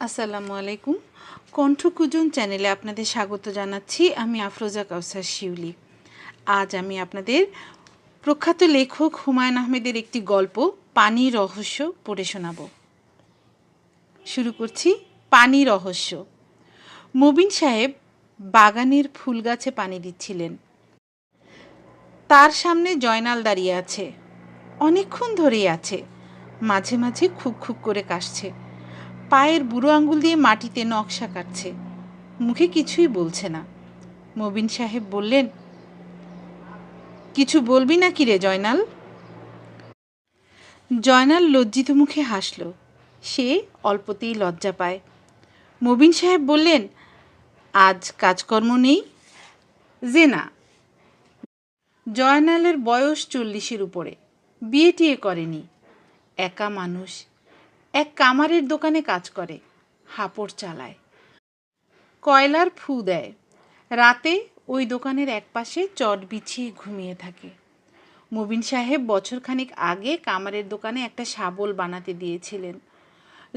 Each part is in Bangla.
আসসালামু আলাইকুম। কণ্ঠকুজন চ্যানেলে আপনাদের স্বাগত জানাচ্ছি আমি আফরোজা কাউসার শিউলি। আজ আমি আপনাদের প্রখ্যাত লেখক হুমায়ুন আহমেদের একটি গল্প, পানি রহস্য, পড়ে শোনাব। শুরু করছি পানি রহস্য। মবিন সাহেব বাগানের ফুল গাছে পানি দিচ্ছিলেন। তার সামনে জয়নাল দাঁড়িয়ে আছে। অনেকক্ষণ ধরেই আছে। মাঝে মাঝে খুব খুব করে কাশছে। পায়ের বুড়ো আঙ্গুল দিয়ে মাটিতে নকশা কাটছে। মুখে কিছুই বলছে না। মবিন সাহেব বললেন, কিছু বলবি না কি রে জয়নাল? জয়নাল লজ্জিত মুখে হাসল। সে অল্পতেই লজ্জা পায়। মবিন সাহেব বললেন, আজ কাজকর্ম নেই? যে না। জয়নালের বয়স চল্লিশের উপরে। বিয়ে টিয়ে করেনি। একা মানুষ। এক কামারের দোকানে কাজ করে, হাপড় চালায়। কয়লার ফু দেয়। রাতে ওই দোকানের একপাশে চট বিছিয়ে ঘুমিয়ে থাকে। মুবিন সাহেব বছরখানিক আগে কামারের দোকানে একটা শাবল বানাতে দিয়েছিলেন।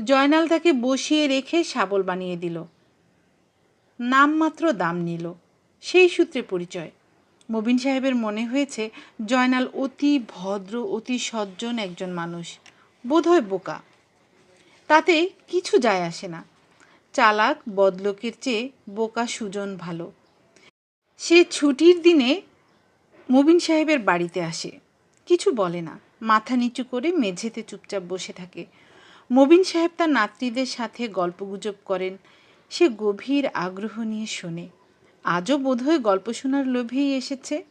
জয়নাল তাকে বসিয়ে রেখে শাবল বানিয়ে দিল। নামমাত্র দাম নিল। সেই সূত্রে পরিচয়। মবিন সাহেবের মনে হয়েছে, জয়নাল অতি ভদ্র, অতি সজ্জন একজন মানুষ। বোধহয় বোকা। তাতে কিছু যায় আসে না। চালাক বদলোকের চেয়ে বোকা সুজন ভালো। সে ছুটির দিনে মুবিন সাহেবের বাড়িতে আসে। কিছু বলে না। মাথা নিচু করে মেঝেতে চুপচাপ বসে থাকে। মবিন সাহেব তার নাতনিদের সাথে গল্পগুজব করেন। সে গভীর আগ্রহ নিয়ে শোনে। আজও বোধহয় গল্প শোনার লোভেই এসেছে।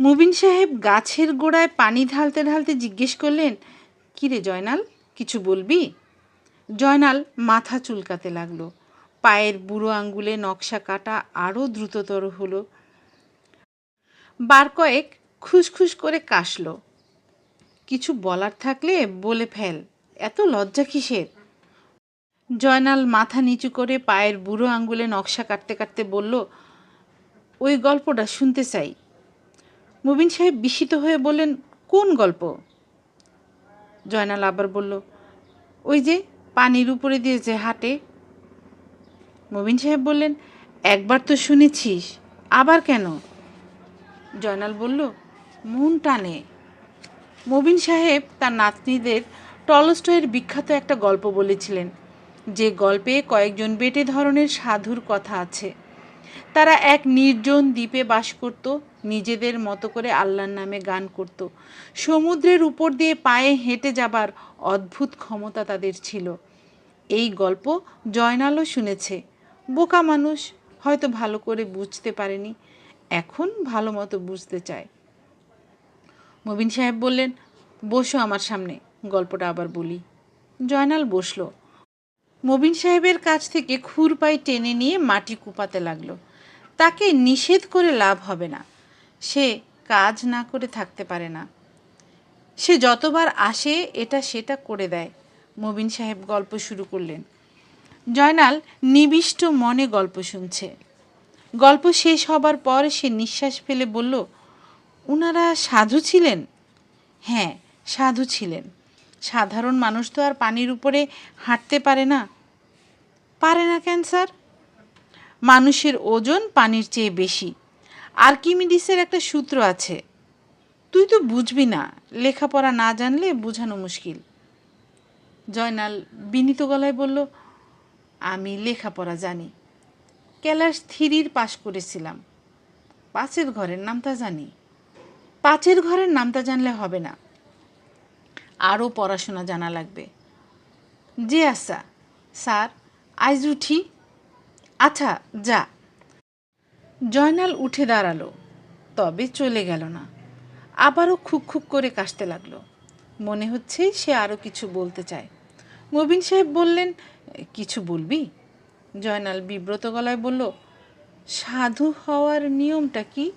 মুবিন সাহেব গাছের গোড়ায় পানি ঢালতে ঢালতে জিজ্ঞেস করলেন, কিরে জয়নাল কিছু বলবি? জয়নাল মাথা চুলকাতে লাগল। পায়ের বুড়ো আঙ্গুলে নকশা কাটা আরও দ্রুততর হলো। বার কয়েক খুসখুস করে কাশল। কিছু বলার থাকলে বলে ফেল, এত লজ্জা কিসের? জয়নাল মাথা নিচু করে পায়ের বুড়ো আঙ্গুলে নকশা কাটতে কাটতে বলল, ওই গল্পটা শুনতে চাই। মুবিন সাহেব বিস্মিত হয়ে বললেন, কোন গল্প? জয়নাল আবার বলল, ওই যে পানির উপরে দিয়ে যে হাঁটে? মবিন সাহেব বললেন, একবার তো শুনেছিস, আবার কেন? জয়নাল বলল, মন টানে। মবিন সাহেব তার নাতনিদের টলস্টয়ের বিখ্যাত একটা গল্প বলেছিলেন, যে গল্পে কয়েকজন বেটে ধরনের সাধুর কথা আছে। তারা এক নির্জন দ্বীপে বাস করত নিজেদের মতো করে আল্লাহর নামে গান করত। সমুদ্রের উপর দিয়ে পায়ে হেঁটে যাবার অদ্ভুত ক্ষমতা তাদের ছিল। এই গল্প জয়নালও শুনেছে। বোকা মানুষ হয়তো ভালো করে বুঝতে পারেনি, এখন ভালো মতো বুঝতে চায়। মবিন সাহেব বললেন, বসো আমার সামনে, গল্পটা আবার বলি। জয়নাল বসল। মবিন সাহেবের কাছ থেকে খুরপাই টেনে নিয়ে মাটি কুপাতে লাগল। তাকে নিষেধ করে লাভ হবে না। সে কাজ না করে থাকতে পারে না। সে যতবার আসে, এটা সেটা করে দেয়। মবিন সাহেব গল্প শুরু করলেন। জয়নাল নিবিষ্ট মনে গল্প শুনছে। গল্প শেষ হবার পর সে নিঃশ্বাস ফেলে বলল, উনারা সাধু ছিলেন? হ্যাঁ সাধু ছিলেন। সাধারণ মানুষ তো আর পানির উপরে হাঁটতে পারে না। পারে না ক্যান্সার মানুষের ওজন পানির চেয়ে বেশি। আর্কিমিডিসের একটা সূত্র আছে। তুই তো বুঝবি না, লেখাপড়া না জানলে বোঝানো মুশকিল। জয়নাল বিনীত গলায় বলল, আমি লেখাপড়া জানি। ক্যালাস থ্রির পাশ করেছিলাম। পাঁচের ঘরের নামটা জানি। পাঁচের ঘরের নামটা জানলে হবে না। আরও পড়াশোনা জানা লাগবে। জি আচ্ছা। স্যার, আইজ উঠি? আচ্ছা যা। জয়নাল উঠে দাঁড়াল, তবে চলে গেল না। আবারও খুক খুক করে কাশতে লাগল। মনে হচ্ছে সে আরও কিছু বলতে চায়। মবিন সাহেব বললেন, কিছু বলবি? জয়নাল বিব্রত গলায় বলল, সাধু হওয়ার নিয়মটা কি?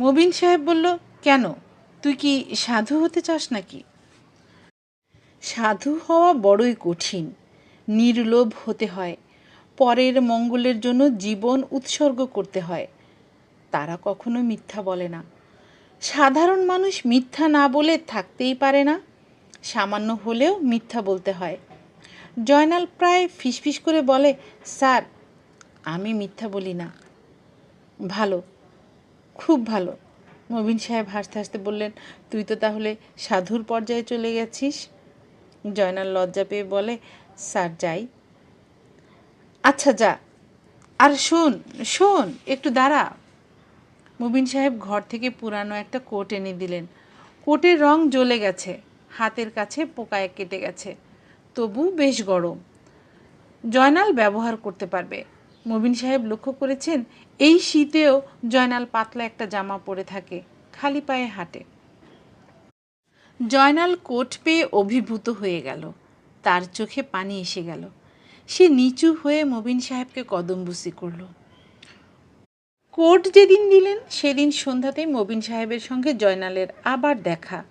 মবিন সাহেব বলল, কেন? তুই কি সাধু হতে চাস নাকি? সাধু হওয়া বড়ই কঠিন। নির্লোভ হতে হয়। পরের মঙ্গলের জন্য জীবন উৎসর্গ করতে হয়। তারা কখনো মিথ্যা বলে না। সাধারণ মানুষ মিথ্যা না বলে থাকতেই পারে না। সামান্য হলেও মিথ্যা বলতে হয়। জয়নাল প্রায় ফিসফিস করে বলে, স্যার, আমি মিথ্যা বলি না। ভালো, খুব ভালো। মবিন সাহেব হাসতে হাসতে বললেন, তুই তো তাহলে সাধুর পর্যায়ে চলে গেছিস? জয়নাল লজ্জা পেয়ে বলে, স্যার, যাই। আচ্ছা যা। আর, শোন শোন, একটু দাঁড়া। মুবিন সাহেব ঘর থেকে পুরানো একটা কোট এনে দিলেন। কোটের রং জ্বলে গেছে। হাতের কাছে পোকায় কেটে গেছে। তবু বেশ গরম। জয়নাল ব্যবহার করতে পারবে। মুবিন সাহেব লক্ষ্য করেছেন, এই শীতেও জয়নাল পাতলা একটা জামা পরে থাকে, খালি পায়ে হাঁটে। জয়নাল কোট পেয়ে অভিভূত হয়ে গেল। তার চোখে পানি এসে গেল। সে নিচু হয়ে মবিন সাহেবকে কদমবুসি করল। কোর্ট যেদিন দিলেন সেদিন সন্ধ্যাতেই মবিন সাহেবের সঙ্গে জয়নালের আবার দেখা।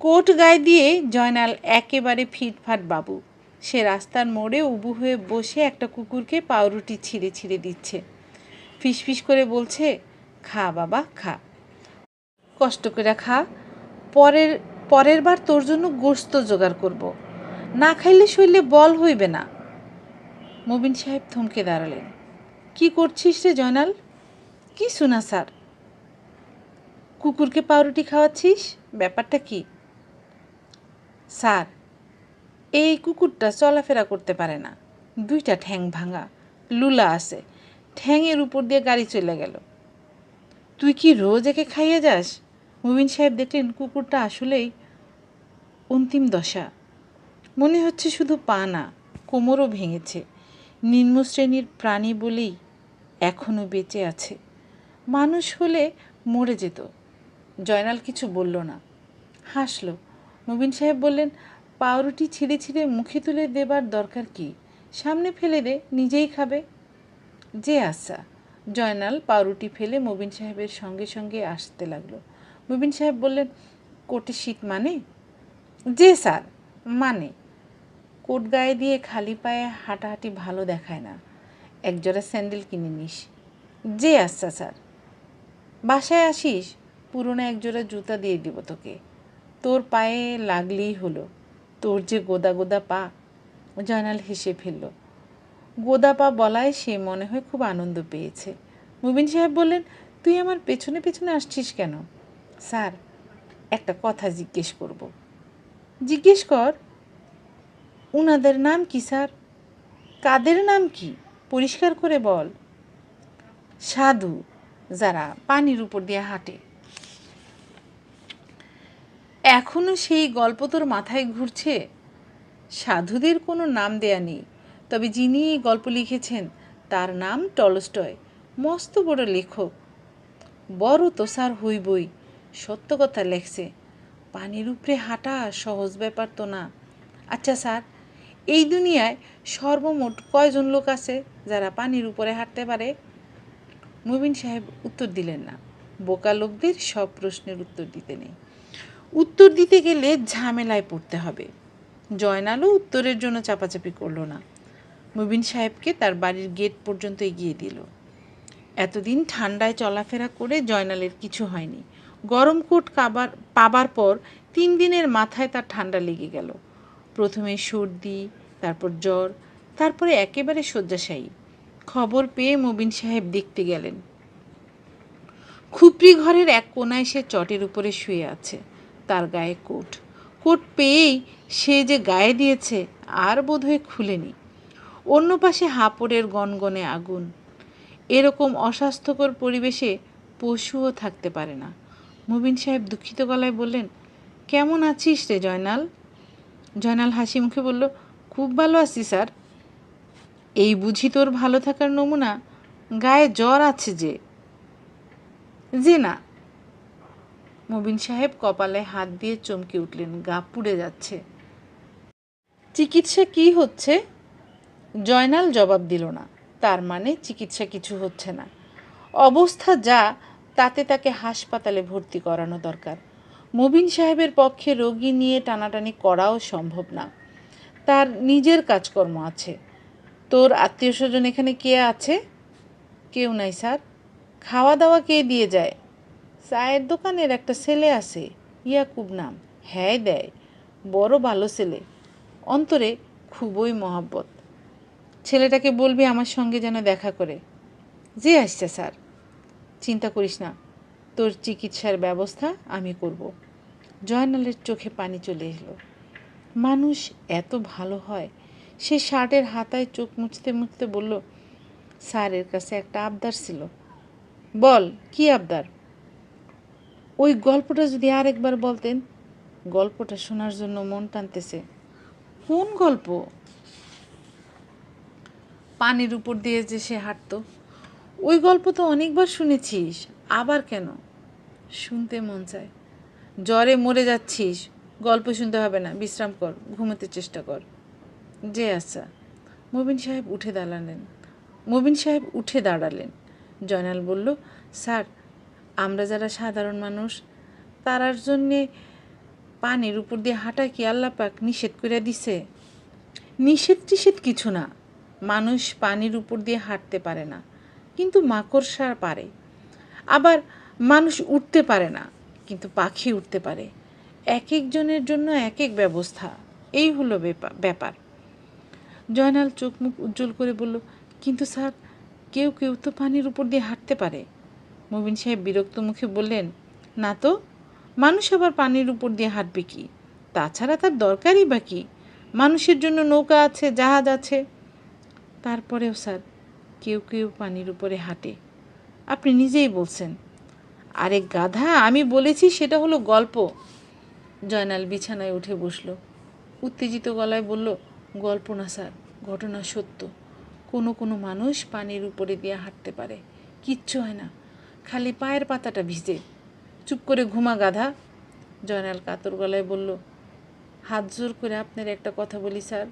কোট গায়ে দিয়ে জয়নাল একেবারে ফিটফাট বাবু। সে রাস্তার মোড়ে উবু হয়ে বসে একটা কুকুরকে পাউরুটি ছিঁড়ে ছিঁড়ে দিচ্ছে। ফিসফিস করে বলছে, খা বাবা, খা। কষ্ট করে খা। পরের পরের বার তোর জন্য গোস্ত জোগাড় করব। না খাইলে শরীরে বল হইবে না। মবিন সাহেব থমকে দাঁড়ালেন। কি করছিস রে জয়নাল? কি শোনা স্যার। কুকুরকে পাউরুটি খাওয়াচ্ছিস? ব্যাপারটা কি? স্যার, এই কুকুরটা চলাফেরা করতে পারে না। দুইটা ঠ্যাং ভাঙা, লুলা আছে। ঠ্যাংয়ের উপর দিয়ে গাড়ি চলে গেল। তুই কি রোজ একে খাইয়ে যাস? মুবিন সাহেব দেখলেন কুকুরটা আসলেই অন্তিম দশা। মনে হচ্ছে শুধু পা না, কোমরও ভেঙেছে। নিম্ন শ্রেণির প্রাণী বলেই এখনও বেঁচে আছে। মানুষ হলে মরে যেত। জয়নাল কিছু বলল না। হাসলো। নবীন সাহেব বললেন, পাউরুটি ছিঁড়ে ছিঁড়ে মুখে তুলে দেবার দরকার কি? সামনে ফেলে দে, নিজেই খাবে। যে আচ্ছা। জয়নাল পাউরুটি ফেলে মবিন সাহেবের সঙ্গে সঙ্গে আসতে লাগল। মবিন সাহেব বললেন, কোটে শীত মানে? যে স্যার মানে। কোট গায়ে দিয়ে খালি পায়ে হাঁটাহাঁটি ভালো দেখায় না। একজোড়া স্যান্ডেল কিনে নিস। যে আচ্ছা স্যার। বাসায় আসিস, পুরনো একজোড়া জুতা দিয়ে দিব তোকে। তোর পায়ে লাগলেই হলো। তোর যে গোদা গোদা পা। জয়নাল হেসে ফেলল। গোদা পা বলায় সে মনে হয় খুব আনন্দ পেয়েছে। মুবিন সাহেব বললেন, তুই আমার পেছনে পেছনে আসছিস কেন? স্যার, একটা কথা জিজ্ঞেস করব। জিজ্ঞেস কর। উনাদের নাম কি, স্যার? কাদের নাম কি? পরিষ্কার করে বল। সাধু, যারা পানির উপর দিয়ে হাঁটে। এখনও সেই গল্প তোর মাথায় ঘুরছে? সাধুদের কোনো নাম দেয়া নেই। তবে যিনি এই গল্প লিখেছেন, তার নাম টলস্টয়। মস্ত বড় লেখক। বড় তো স্যার হইবই, সত্য কথা লেখছে। পানির উপরে হাঁটা সহজ ব্যাপার তো না। আচ্ছা স্যার এই দুনিয়ায় সর্বমোট কয়জন লোক আছে যারা পানির উপরে হাঁটতে পারে? মুবিন সাহেব উত্তর দিলেন না। বোকা লোকদের সব প্রশ্নের উত্তর দিতে নেই। উত্তর দিতে গেলে ঝামেলায় পড়তে হবে। জয়নালও উত্তরের জন্য চাপাচাপি করল না। মুবিন সাহেবকে তার বাড়ির গেট পর্যন্ত এগিয়ে দিল। এতদিন ঠান্ডায় চলাফেরা করে জয়নালের কিছু হয়নি। গরম কোট কাবার পাবার পর তিন দিনের মাথায় তার ঠান্ডা লেগে গেল। প্রথমে সর্দি তারপর জ্বর, তারপরে একেবারে শয্যাশায়ী। খবর পেয়ে মবিন সাহেব দেখতে গেলেন। খুপড়ি ঘরের এক কোনায় সে চটের উপরে শুয়ে আছে, তার গায়ে কোট। কোট পেয়েই সে যে গায়ে দিয়েছে আর বোধহয় খুলেনি। অন্য পাশে হাঁপড়ের গনগনে আগুন। এরকম অস্বাস্থ্যকর পরিবেশে পশুও থাকতে পারে না। মুবিন সাহেব দুঃখিত গলায় বললেন, কেমন আছিস রে জয়নাল? জয়নাল হাসি মুখে বলল খুব ভালো আছি, স্যার। এই বুঝি তোর ভালো থাকার নমুনা গায়ে জ্বর আছে যে। যে না। মবিন সাহেব কপালে হাত দিয়ে চমকে উঠলেন, গা পুড়ে যাচ্ছে। চিকিৎসা কি হচ্ছে? জয়নাল জবাব দিল না। তার মানে চিকিৎসা কিছু হচ্ছে না। অবস্থা যা, তাতে তাকে হাসপাতালে ভর্তি করানো দরকার। মুবিন সাহেবের পক্ষে রোগী নিয়ে টানাটানি করাও সম্ভব না। তার নিজের কাজকর্ম আছে। তোর আত্মীয় স্বজন এখানে কে আছে? কেউ নাই, স্যার। খাওয়া দাওয়া কে দিয়ে যায়? চায়ের দোকানের একটা ছেলে আছে, ইয়াকুব নাম। হ্যাঁ দেয়, বড় ভালো ছেলে। অন্তরে খুবই মহাব্বত। ছেলেটাকে বলবি আমার সঙ্গে যেন দেখা করে। যে আসছে, স্যার। চিন্তা করিস না, তোর চিকিৎসার ব্যবস্থা আমি করব। জয়নালের চোখে পানি চলে এলো। মানুষ এত ভালো হয়। সে শার্টের হাতায় চোখ মুছতে মুছতে বলল, স্যারের কাছে একটা আবদার ছিল। বল, কি আবদার? ওই গল্পটা যদি আরেকবার বলতেন। গল্পটা শোনার জন্য মন টানতেছে। কোন গল্প? পানির উপর দিয়ে যে সে হাঁটতো। ওই গল্প তো অনেকবার শুনেছিস, আবার কেন? শুনতে মন চায়। জ্বরে মরে যাচ্ছিস। গল্প শুনতে হবে না, বিশ্রাম কর, ঘুমোতে চেষ্টা কর। যে আচ্ছা মুবিন সাহেব উঠে দাঁড়ালেন। মুবিন সাহেব উঠে দাঁড়ালেন। জয়নাল বলল, স্যার, আমরা যারা সাধারণ মানুষ, তারার জন্যে পানির উপর দিয়ে হাঁটা কি আল্লাহ পাক নিষেধ করে দিছে? নিষেধ টিষেধ কিছু না। মানুষ পানির উপর দিয়ে হাঁটতে পারে না, কিন্তু মাকড়সা পারে। আবার মানুষ উঠতে পারে না, কিন্তু পাখি উঠতে পারে। এক একজনের জন্য এক এক ব্যবস্থা। এই হলো ব্যাপা- ব্যাপার। জয়নাল চোখ মুখ উজ্জ্বল করে বলল, কিন্তু স্যার, কেউ কেউ তো পানির উপর দিয়ে হাঁটতে পারে। মুবিন সাহেব বিরক্ত মুখে বললেন, না তো, মানুষ আবার পানির উপর দিয়ে হাঁটবে কি? তাছাড়া তার দরকারই বা কি? মানুষের জন্য নৌকা আছে, জাহাজ আছে। তারপরেও স্যার, কেউ কেউ পানির উপরে হাঁটে। আপনি নিজেই বলছেন। আরে গাধা, আমি বলেছি সেটা হলো গল্প। জয়নাল বিছানায় উঠে বসল। উত্তেজিত গলায় বলল, গল্প না স্যার, ঘটনা সত্য। কোনো কোনো মানুষ পানির উপরে দিয়ে হাঁটতে পারে। কিচ্ছু হয় না। খালি পায়ের পাতাটা ভিজে। চুপ করে ঘুমা গাধা। জয়নাল কাতর গলায় বলল, হাত জোর করে আপনার একটা কথা বলি স্যার।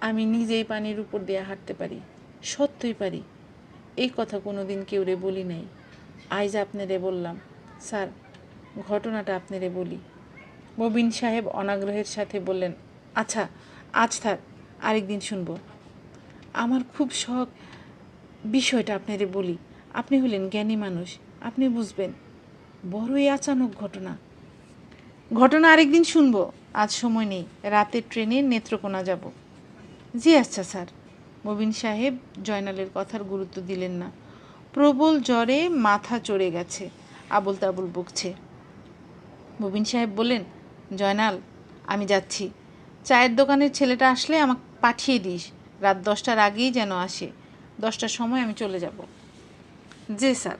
আমি নিজেই পানির উপর দিয়ে হাঁটতে পারি, সত্যই পারি। এই কথা কোনো দিন কেউ রে বলি নাই। আইজ আপনারে বললাম, স্যার, ঘটনাটা আপনারে বলি। মবিন সাহেব অনাগ্রহের সাথে বললেন আচ্ছা আজ থাক, আরেকদিন শুনব। আমার খুব শখ বিষয়টা আপনারে বলি। আপনি হলেন জ্ঞানী মানুষ, আপনি বুঝবেন, বড়ই আচানক ঘটনা। ঘটনা আরেকদিন শুনব, আজ সময় নেই রাতের ট্রেনে নেত্রকোনা যাব। জি আচ্ছা স্যার। মবিন সাহেব জয়নালের কথার গুরুত্ব দিলেন না। প্রবল জ্বরে মাথা চড়ে গেছে আবল তাবল বকছে। মবিন সাহেব বললেন জয়নাল, আমি যাচ্ছি। চায়ের দোকানের ছেলেটা আসলে আমাকে পাঠিয়ে দিস। রাত দশটার আগেই যেন আসে। দশটার সময় আমি চলে যাব। জি, স্যার।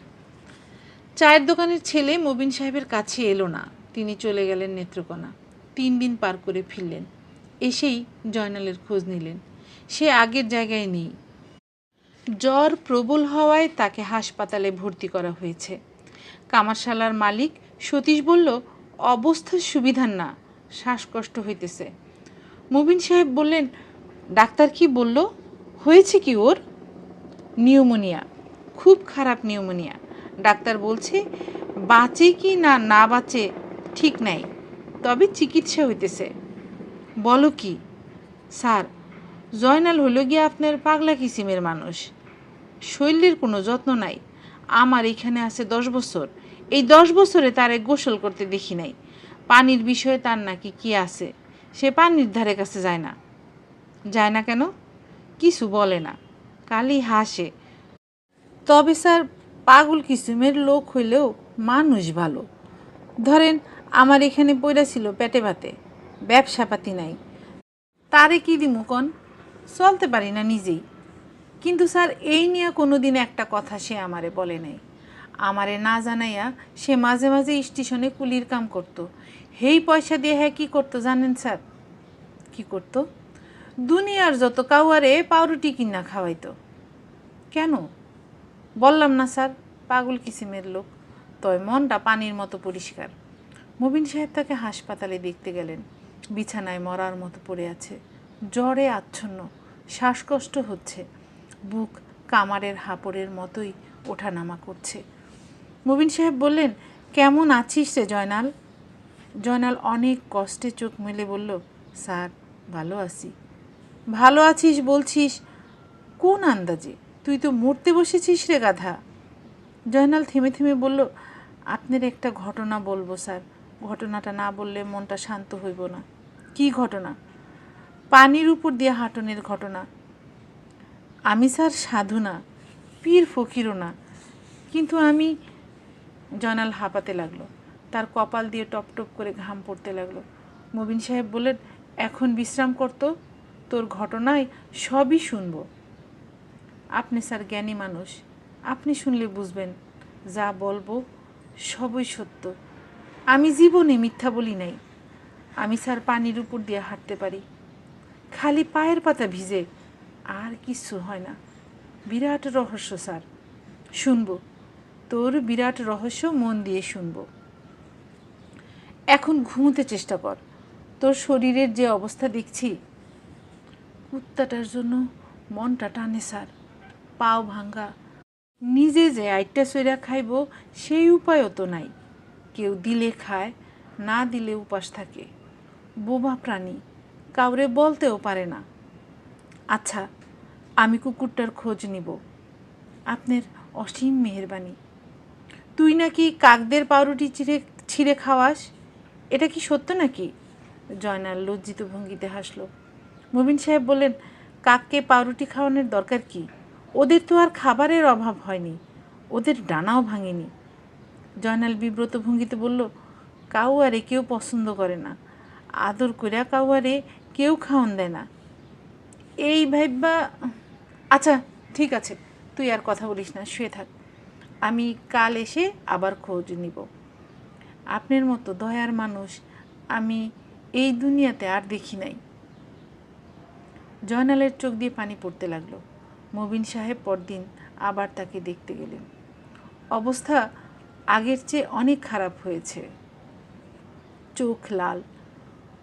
চায়ের দোকানের ছেলে মবিন সাহেবের কাছে এলো না। তিনি চলে গেলেন নেত্রকোনা। তিন দিন পার করে ফিরলেন। এসেই জয়নালের খোঁজ নিলেন। সে আগের জায়গায় নেই। জ্বর প্রবল হওয়ায় তাকে হাসপাতালে ভর্তি করা হয়েছে। কামারশালার মালিক সতীশ বলল অবস্থা সুবিধার না, শ্বাসকষ্ট হইতেছে। মুবিন সাহেব বললেন, ডাক্তার কি বলল? হয়েছে কি ওর? নিউমোনিয়া, খুব খারাপ নিউমোনিয়া। ডাক্তার বলছে, বাঁচে কি না না বাঁচে ঠিক নাই, তবে চিকিৎসা হইতেছে। বলো কি? স্যার, জয়নাল হলো গিয়ে আপনার পাগলা কিসিমের মানুষ। শৈলীর কোনো যত্ন নাই। আমার এখানে আছে দশ বছর। এই দশ বছরে তার তারে গোসল করতে দেখি নাই। পানির বিষয়ে তার নাকি কি আছে, সে পানির ধারে কাছে যায় না। যায় না কেন? কিছু বলে না। কালি হাসে। তবে স্যার, পাগল কিসুমের লোক হইলেও মানুষ ভালো। ধরেন, আমার এখানে পইরা ছিল পেটে ভাতে, ব্যবসা পাতি নাই। তারে কি দিমু কন? চলতে পারি না নিজেই। কিন্তু স্যার, এই নিয়ে কোনো দিন একটা কথা সে আমারে বলে নাই। আমারে না জানাইয়া সে মাঝে মাঝে স্টেশনে কুলির কাম করতো। হেই পয়সা দিয়ে হ্যাঁ কী করতো জানেন স্যার? কি করতো? দুনিয়ার যত কাউয়ারে পাউরুটি কিনা খাওয়াইতো। কেন? বললাম না স্যার, পাগল কিসিমের লোক। তয় মনটা পানির মতো পরিষ্কার। মুবিন সাহেব তাকে হাসপাতালে দেখতে গেলেন। বিছানায় মরার মতো পড়ে আছে। জ্বরে আচ্ছন্ন। শ্বাসকষ্ট হচ্ছে। বুক কামারের হাপড়ের মতোই ওঠানামা করছে। মুবিন সাহেব বললেন, কেমন আছিস রে জয়নাল? জয়নাল অনেক কষ্টে চোখ মেলে বলল, স্যার, ভালো আছি। ভালো আছিস বলছিস? কোন আন্দাজে? তুই তো মরতে বসেছিস রে গাধা। জয়নাল থেমে থেমে বলল, আপনার একটা ঘটনা বলব, স্যার। ঘটনাটা না বললে মনটা শান্ত হইব না। কি ঘটনা? পানির উপর দিয়ে হাঁটনের ঘটনা। আমি, স্যার, সাধু না, পীর ফকিরও না। কিন্তু আমি জয়নাল হাঁপাতে লাগল। তার কপাল দিয়ে টপ টপ করে ঘাম পড়তে লাগল। মবিন সাহেব বললেন, এখন বিশ্রাম করতো তোর ঘটনায় সবই শুনব। আপনি স্যার জ্ঞানী মানুষ, আপনি শুনলে বুঝবেন, যা বলব সবই সত্য। আমি জীবনে মিথ্যা বলি নাই। আমি স্যার পানির উপর দিয়ে হাঁটতে পারি। খালি পায়ের পাতা ভিজে আর কিচ্ছু হয় না। বিরাট রহস্য স্যার। শুনব। তোর বিরাট রহস্য মন দিয়ে শুনব। এখন ঘুমোতে চেষ্টা কর। তোর শরীরের যে অবস্থা দেখছি, কুত্তাটার জন্য মনটা টানে স্যার। পাও ভাঙ্গা। নিজে যে আইটটা সইরা খাইব, সেই উপায়ও তো নাই। কেউ দিলে খায়, না দিলে উপাস থাকে। বোবা প্রাণী, কাউরে বলতেও পারে না। আচ্ছা আমি কুকুরটার খোঁজ নিব। আপনার অসীম মেহেরবানি। তুই নাকি কাকদের পাউরুটি চিড়ে ছিঁড়ে খাওয়াস? এটা কি সত্য নাকি? জয়নাল লজ্জিত ভঙ্গিতে হাসলো। মুবিন সাহেব বললেন, কাককে পাউরুটি খাওয়ানোর দরকার কি? ওদের তো আর খাবারের অভাব হয়নি। ওদের ডানাও ভাঙেনি। জয়নাল বিব্রত ভঙ্গিতে বলল কাউ কাউয়ারে কেউ পছন্দ করে না। আদর করিয়া কাউয়ারে কেউ খাওয়ান দেয় না। এই ভাইবা আচ্ছা ঠিক আছে। তুই আর কথা বলিস না, শুয়ে থাক। আমি কাল এসে আবার খোঁজ নিব। আপনার মতো দয়ার মানুষ আমি এই দুনিয়াতে আর দেখি নাই। জয়নালের চোখ দিয়ে পানি পড়তে লাগল। মবিন সাহেব পরদিন আবার তাকে দেখতে গেলেন। অবস্থা আগের চেয়ে অনেক খারাপ হয়েছে। চোখ লাল।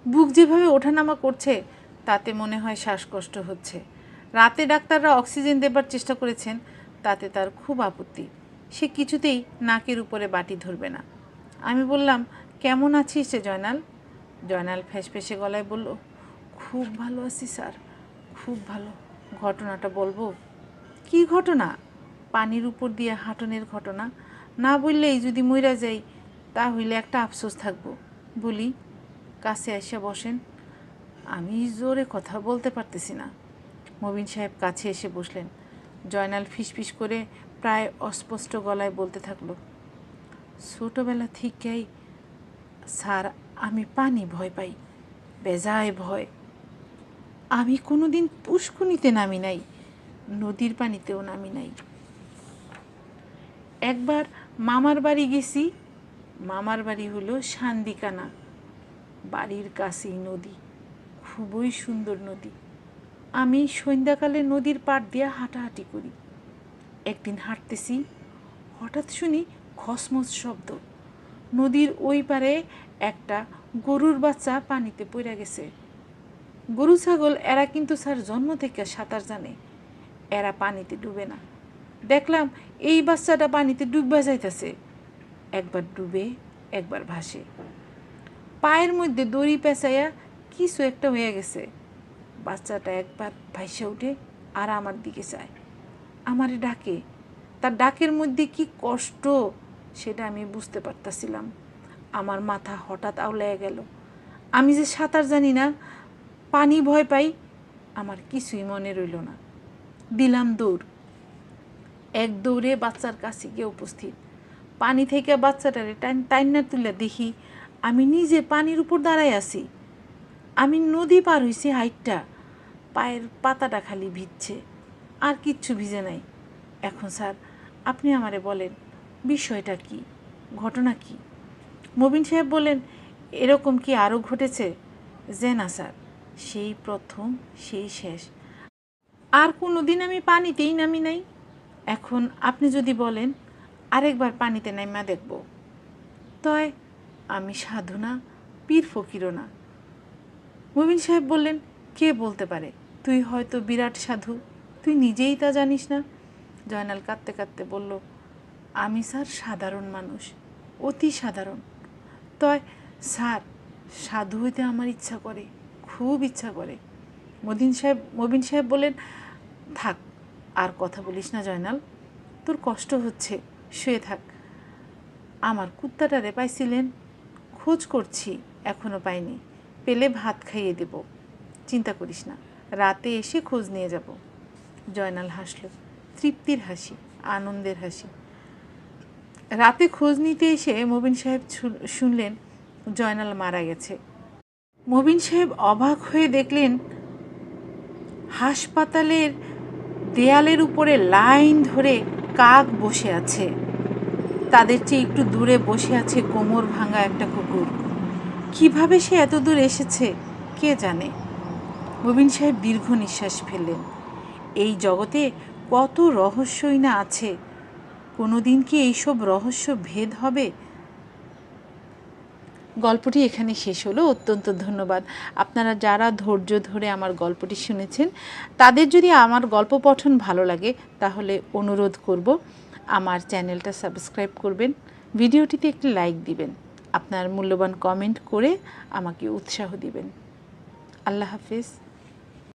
বুক যেভাবে ওঠানামা করছে, তাতে মনে হয় শ্বাসকষ্ট হচ্ছে। রাতে ডাক্তাররা অক্সিজেন দেবার চেষ্টা করেছেন, তাতে তার খুব আপত্তি। সে কিছুতেই নাকের উপরে বাটি ধরবে না। আমি বললাম, কেমন আছিস রে জয়নাল? জয়নাল ফেসফেসে গলায় বলল, খুব ভালো আছি স্যার, খুব ভালো। ঘটনাটা বলব? কি ঘটনা? পানির উপর দিয়ে হাঁটনের ঘটনা। না বললেই যদি মইরা যাই, তা হইলে একটা আফসোস থাকব। বলি, কাছে এসে বসেন। আমি জোরে কথা বলতে পারতেছি না। মবিন সাহেব কাছে এসে বসলেন। জয়নাল ফিসফিস করে প্রায় অস্পষ্ট গলায় বলতে থাকল, ছোটোবেলা থেকেই, স্যার, আমি পানি ভয় পাই, বেজায় ভয়। আমি কোনো দিন পুষ্কুনিতে নামি নাই, নদীর পানিতেও নামি নাই। একবার মামার বাড়ি গেছি, মামার বাড়ি হলো সান্দিকানা বাড়ির কাছেই নদী, খুবই সুন্দর নদী। আমি সন্ধ্যাকালে নদীর পাড় দিয়ে হাঁটাহাঁটি করি। একদিন হাঁটতেছি। হঠাৎ শুনি খসমস শব্দ। নদীর ওই পারে একটা গরুর বাচ্চা পানিতে পড়ে গেছে। গরু ছাগল এরা কিন্তু স্যার জন্ম থেকে সাঁতার জানে। এরা পানিতে ডুবে না। দেখলাম এই বাচ্চাটা পানিতে ডুববা যাইতেছে। একবার ডুবে, একবার ভাসে। পায়ের মধ্যে দড়ি পেঁচাইয়া কিছু একটা হয়ে গেছে। বাচ্চাটা একবার ভাইসা উঠে আর আমার দিকে চায়। আমারে ডাকে। তার ডাকের মধ্যে কি কষ্ট, সেটা আমি বুঝতে পারতাছিলাম। আমার মাথা হঠাৎ আউলাইয়া গেল। আমি যে সাঁতার জানি না, পানি ভয় পাই, আমার কিছুই মনে রইল না। দিলাম দৌড়। এক দৌড়ে বাচ্চার কাছে গিয়ে উপস্থিত। পানি থেকে বাচ্চাটারে টাইন, টাইনা তুলে দেখি, আমি নিজে পানির উপর দাঁড়ায় আছি। আমি নদী পার হইছি হাইটটা। পায়ের পাতাটা খালি ভিজছে। আর কিচ্ছু ভিজে নাই। এখন স্যার, আপনি আমারে বলেন, বিষয়টা কি? ঘটনা কি? মবিন সাহেব বললেন, এরকম কি আরও ঘটেছে? যে না স্যার, সেই প্রথম, সেই শেষ। আর কোনো দিন আমি পানিতেই নামি নাই। এখন আপনি যদি বলেন, আরেকবার পানিতে নাইমা দেখব। তয় আমি সাধু না, পীর ফকিরও না। মুবিন সাহেব বললেন, কে বলতে পারে? তুই হয়তো বিরাট সাধু। তুই নিজেই তা জানিস না? জয়নাল কাঁদতে কাঁদতে বলল, আমি স্যার সাধারণ মানুষ, অতি সাধারণ। তয়, স্যার, সাধু হইতে আমার ইচ্ছা করে, খুব ইচ্ছা করে। মদিন সাহেব, মবিন সাহেব বলেন থাক, আর কথা বলিস না জয়নাল। তোর কষ্ট হচ্ছে, শুয়ে থাক। আমার কুত্তাটারে পাইছিলেন, খোঁজ করছি এখনও পাইনি। পেলে ভাত খাইয়ে দেব। চিন্তা করিস না, রাতে এসে খোঁজ নিয়ে যাব। জয়নাল হাসল। তৃপ্তির হাসি, আনন্দের হাসি। রাতে খোঁজ নিতে এসে মবিন সাহেব শুনলেন জয়নাল মারা গেছে। মবিন সাহেব অবাক হয়ে দেখলেন হাসপাতালের দেয়ালের উপরে লাইন ধরে কাক বসে আছে। তাদের চেয়ে একটু দূরে বসে আছে কোমর ভাঙা একটা কুকুর। কীভাবে সে এত দূর এসেছে, কে জানে? মবিন সাহেব দীর্ঘ নিঃশ্বাস ফেললেন। এই জগতে কত রহস্যই না আছে। কোনোদিন কি এইসব রহস্য ভেদ হবে? গল্পটি এখানে শেষ হলো। অত্যন্ত ধন্যবাদ। আপনারা যারা ধৈর্য ধরে আমার গল্পটি শুনেছেন, তাদের যদি আমার গল্প পঠন ভালো লাগে, তাহলে অনুরোধ করব, আমার চ্যানেলটা সাবস্ক্রাইব করবেন, ভিডিওটিতে একটি লাইক দিবেন, আপনার মূল্যবান কমেন্ট করে আমাকে উৎসাহ দিবেন। আল্লাহ হাফিজ।